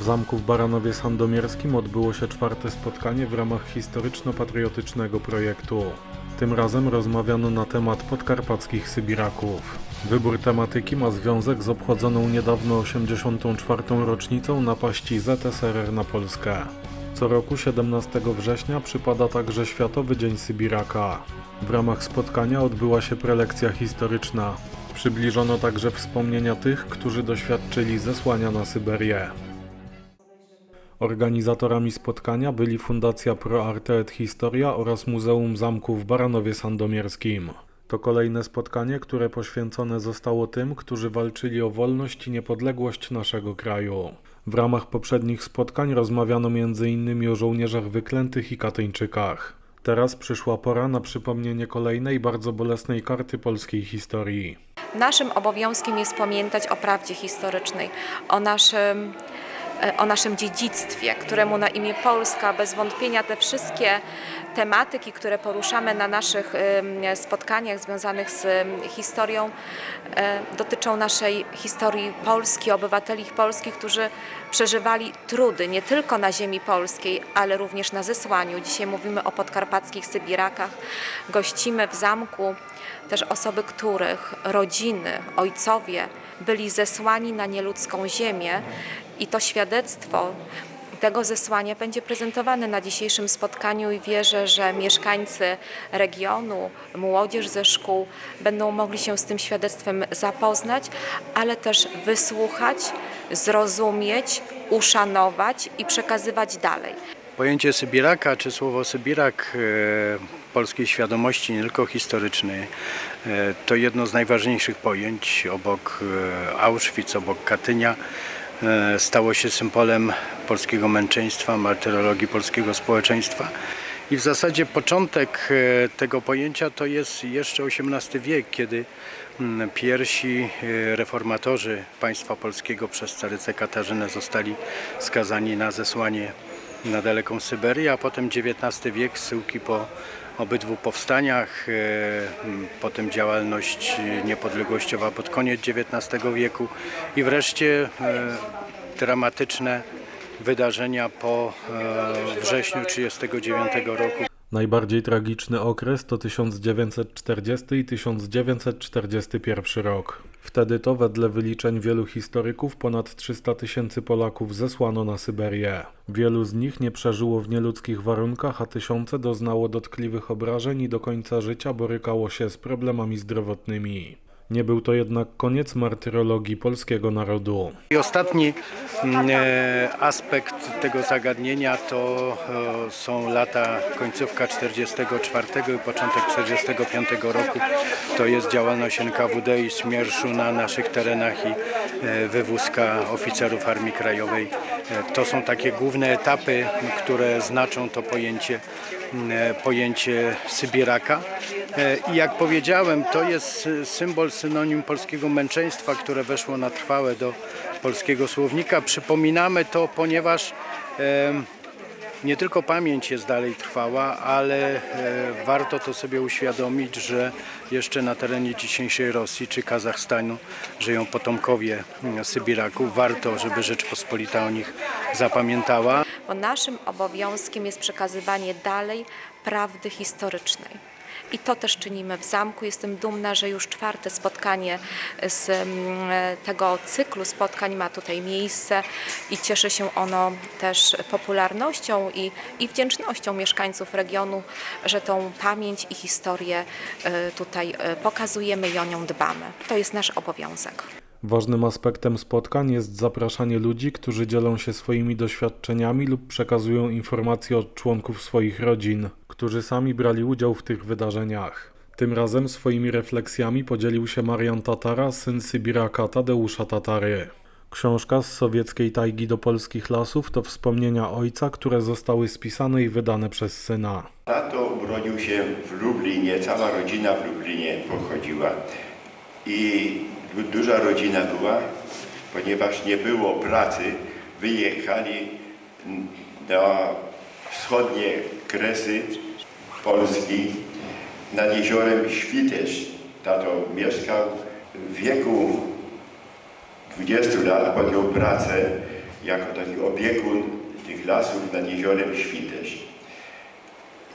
W zamku w Baranowie Sandomierskim odbyło się czwarte spotkanie w ramach historyczno-patriotycznego projektu. Tym razem rozmawiano na temat podkarpackich Sybiraków. Wybór tematyki ma związek z obchodzoną niedawno 84. rocznicą napaści ZSRR na Polskę. Co roku 17 września przypada także Światowy Dzień Sybiraka. W ramach spotkania odbyła się prelekcja historyczna. Przybliżono także wspomnienia tych, którzy doświadczyli zesłania na Syberię. Organizatorami spotkania byli Fundacja Pro Arte et Historia oraz Muzeum Zamku w Baranowie Sandomierskim. To kolejne spotkanie, które poświęcone zostało tym, którzy walczyli o wolność i niepodległość naszego kraju. W ramach poprzednich spotkań rozmawiano m.in. o żołnierzach wyklętych i Katyńczykach. Teraz przyszła pora na przypomnienie kolejnej bardzo bolesnej karty polskiej historii. Naszym obowiązkiem jest pamiętać o prawdzie historycznej, o naszym, o naszym dziedzictwie, któremu na imię Polska bez wątpienia te wszystkie tematyki, które poruszamy na naszych spotkaniach związanych z historią, e, dotyczą naszej historii Polski, obywateli Polski, którzy przeżywali trudy nie tylko na ziemi polskiej, ale również na zesłaniu. Dzisiaj mówimy o podkarpackich Sybirakach. Gościmy w zamku też osoby, których rodziny, ojcowie byli zesłani na nieludzką ziemię i to świadectwo tego zesłania będzie prezentowane na dzisiejszym spotkaniu i wierzę, że mieszkańcy regionu, młodzież ze szkół będą mogli się z tym świadectwem zapoznać, ale też wysłuchać, zrozumieć, uszanować i przekazywać dalej. Pojęcie Sybiraka czy słowo Sybirak e, polskiej świadomości, nie tylko historycznej, e, to jedno z najważniejszych pojęć obok e, Auschwitz, obok Katynia. E, Stało się symbolem polskiego męczeństwa, martyrologii polskiego społeczeństwa. I w zasadzie początek e, tego pojęcia to jest jeszcze XVIII wiek, kiedy mm, pierwsi e, reformatorzy państwa polskiego przez carycę Katarzynę zostali skazani na zesłanie na daleką Syberię, a potem XIX wiek, zsyłki po obydwu powstaniach, e, potem działalność niepodległościowa pod koniec XIX wieku i wreszcie e, dramatyczne wydarzenia po e, wrześniu 1939 roku. Najbardziej tragiczny okres to 1940 i 1941 rok. Wtedy to wedle wyliczeń wielu historyków ponad 300 tysięcy Polaków zesłano na Syberię. Wielu z nich nie przeżyło w nieludzkich warunkach, a tysiące doznało dotkliwych obrażeń i do końca życia borykało się z problemami zdrowotnymi. Nie był to jednak koniec martyrologii polskiego narodu. I ostatni mm, e, aspekt tego zagadnienia to e, są lata końcówka 44 i początek 45 roku. To jest działalność NKWD i smierszu na naszych terenach i e, wywózka oficerów Armii Krajowej. To są takie główne etapy, które znaczą to pojęcie, pojęcie Sybiraka. E, I jak powiedziałem, to jest e, symbol, synonim polskiego męczeństwa, które weszło na trwałe do polskiego słownika. Przypominamy to, ponieważ nie tylko pamięć jest dalej trwała, ale e, warto to sobie uświadomić, że jeszcze na terenie dzisiejszej Rosji czy Kazachstanu żyją potomkowie mm, Sybiraków. Warto, żeby Rzeczpospolita o nich zapamiętała. bo naszym obowiązkiem jest przekazywanie dalej prawdy historycznej. I to też czynimy w zamku. Jestem dumna, że już czwarte spotkanie z mm, tego cyklu spotkań ma tutaj miejsce i cieszy się ono też popularnością i, i wdzięcznością mieszkańców regionu, że tą pamięć i historię e, tutaj e, pokazujemy i o nią dbamy. To jest nasz obowiązek. Ważnym aspektem spotkań jest zapraszanie ludzi, którzy dzielą się swoimi doświadczeniami lub przekazują informacje od członków swoich rodzin, którzy sami brali udział w tych wydarzeniach. Tym razem swoimi refleksjami podzielił się Marian Tatara, syn Sybiraka Tadeusza Tatary. Książka z sowieckiej tajgi do polskich lasów to wspomnienia ojca, które zostały spisane i wydane przez syna. Tato urodził się w Lublinie, cała rodzina w Lublinie pochodziła. I du- duża rodzina była, ponieważ nie było pracy, wyjechali na wschodnie kresy Polski nad jeziorem Świtesz. Tato mieszkał w wieku 20 lat, podjął pracę jako taki opiekun tych lasów nad jeziorem Świtesz.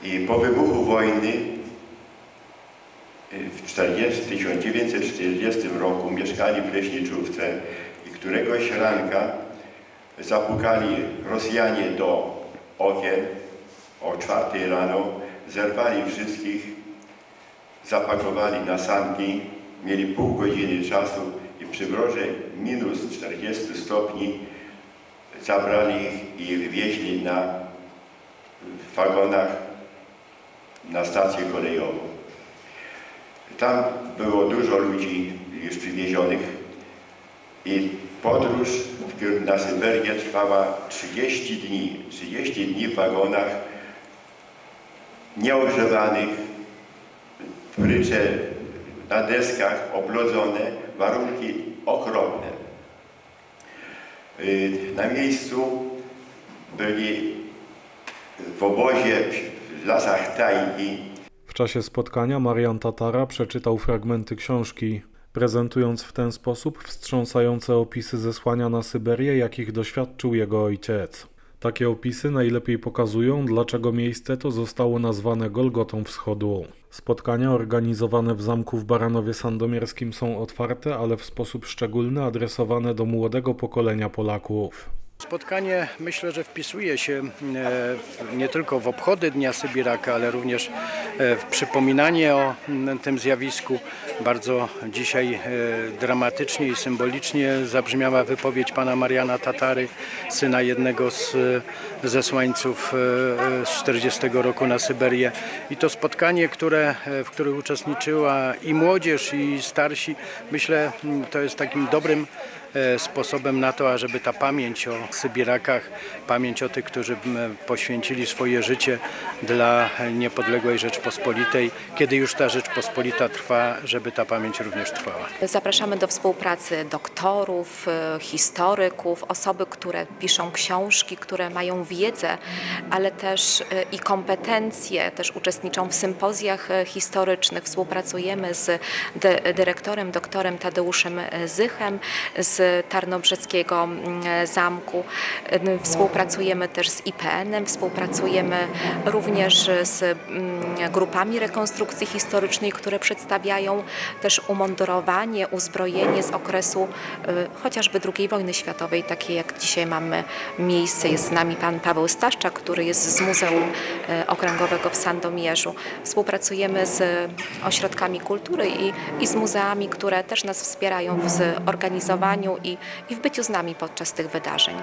I po wybuchu wojny y, w 40, 1940 roku mieszkali w Leśniczówce i któregoś ranka zapukali Rosjanie do okien o czwartej rano, zerwali wszystkich, zapakowali na sanki, mieli pół godziny czasu i przy mrozie minus 40 stopni zabrali ich i wywieźli na wagonach na stację kolejową. Tam było dużo ludzi już przywiezionych i podróż na Syberię trwała 30 dni. 30 dni w wagonach nieogrzewanych, prycze na deskach oblodzone, warunki okropne. Y, Na miejscu byli w obozie w lasach tajgi W czasie spotkania Marian Tatara przeczytał fragmenty książki, prezentując w ten sposób wstrząsające opisy zesłania na Syberię, jakich doświadczył jego ojciec. Takie opisy najlepiej pokazują, dlaczego miejsce to zostało nazwane Golgotą Wschodu. Spotkania organizowane w zamku w Baranowie Sandomierskim są otwarte, ale w sposób szczególny adresowane do młodego pokolenia Polaków. Spotkanie myślę, że wpisuje się e, nie tylko w obchody Dnia Sybiraka, ale również e, w przypominanie o m, tym zjawisku. Bardzo dzisiaj e, dramatycznie i symbolicznie zabrzmiała wypowiedź pana Mariana Tatary, syna jednego z zesłańców z 40 roku na Syberię. I to spotkanie, które, w którym uczestniczyła i młodzież, i starsi, myślę, m, to jest takim dobrym sposobem na to, ażeby ta pamięć o Sybirakach, pamięć o tych, którzy poświęcili swoje życie dla niepodległej Rzeczpospolitej, kiedy już ta Rzeczpospolita trwa, żeby ta pamięć również trwała. Zapraszamy do współpracy doktorów, e, historyków, osoby, które piszą książki, które mają wiedzę, ale też e, i kompetencje, też uczestniczą w sympozjach e, historycznych. Współpracujemy z dy- dyrektorem, doktorem Tadeuszem e, Zychem z Tarnobrzeskiego mm, Zamku. E, Współpracujemy też z IPN-em, współpracujemy również z mm, grupami rekonstrukcji historycznej, które przedstawiają też umundurowanie, uzbrojenie z okresu y, chociażby II wojny światowej, takie jak dzisiaj mamy miejsce. Jest z nami pan Paweł Staszczak, który jest z Muzeum y, Okręgowego w Sandomierzu. Współpracujemy z ośrodkami kultury i, i z muzeami, które też nas wspierają w zorganizowaniu i, i w byciu z nami podczas tych wydarzeń.